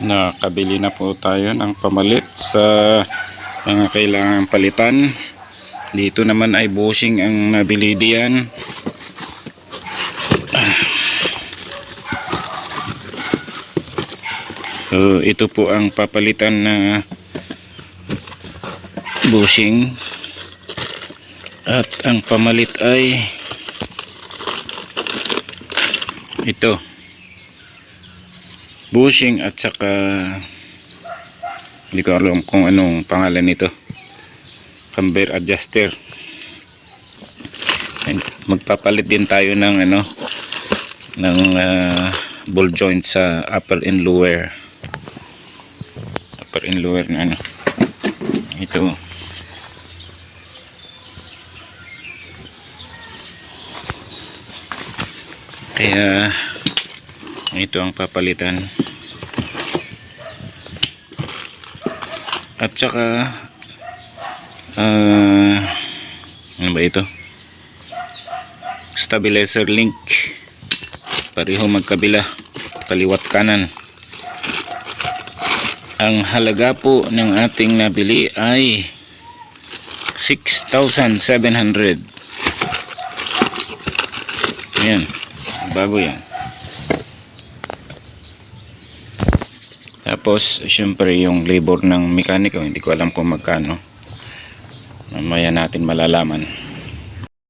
nakabili na po tayo ng pamalit sa mga kailangan palitan. Dito naman ay bushing ang nabili diyan. So ito po ang papalitan na bushing at ang pamalit ay ito bushing at saka hindi ko alam kung anong pangalan nito. Camber adjuster. And magpapalit din tayo ng ano ng ah, ball joint sa upper and lower. Upper and lower na ano. Ito. Kaya ito ang papalitan. At saka ah ano ba ito? Stabilizer link. Pareho magkabila. Kaliwat kanan. Ang halaga po ng ating nabili ay 6,700 ayan. Bago yan tapos syempre yung labor ng mekaniko hindi ko alam kung magkano. Mamaya natin malalaman